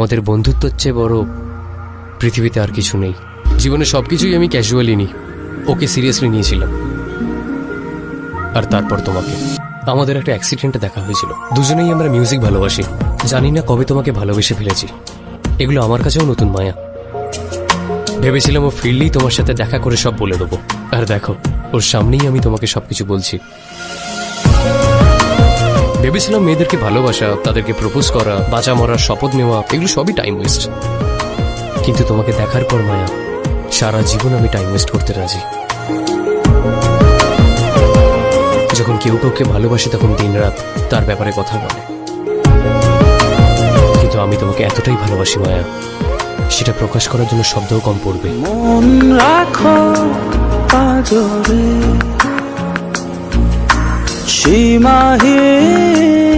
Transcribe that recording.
আমাদের বন্ধুত্বর চেয়ে বড় পৃথিবীতে আর কিছু নেই। জীবনে সব কিছুই আমি ক্যাজুয়ালি নিই ওকে সিরিয়াসলি নিয়েছিলাম। আর তারপর তোমাকে। আমাদের একটা অ্যাক্সিডেন্টে দেখা হয়েছিল। দুজনেই আমরা মিউজিক ভালোবাসি। জানি না কবে তোমাকে ভালোবেসে ফেলেছি। এগুলো আমার কাছেও নতুন মায়া। ভেবেছিলাম ও ফিরলেই তোমার সাথে দেখা করে সব বলে দেবো। আর দেখো, ওর সামনেই আমি তোমাকে সবকিছু বলছি। ভেবেছিলাম মেয়েদেরকে ভালোবাসা, তাদেরকে প্রপোজ করা, বাঁচা মরার শপথ নেওয়া, এগুলো সবই টাইম ওয়েস্ট কিন্তু তোমাকে দেখার পর, মায়া, সারা জীবন আমি টাইম ওয়েস্ট করতে রাজি। যখন কেউ কাউকে ভালোবাসে, তখন দিনরাত তার ব্যাপারে কথা বলে। কিন্তু আমি তোমাকে এতটাই ভালোবাসি, মায়া, সেটা প্রকাশ করার জন্য শব্দও কম পড়বে। মন রাখো আদরে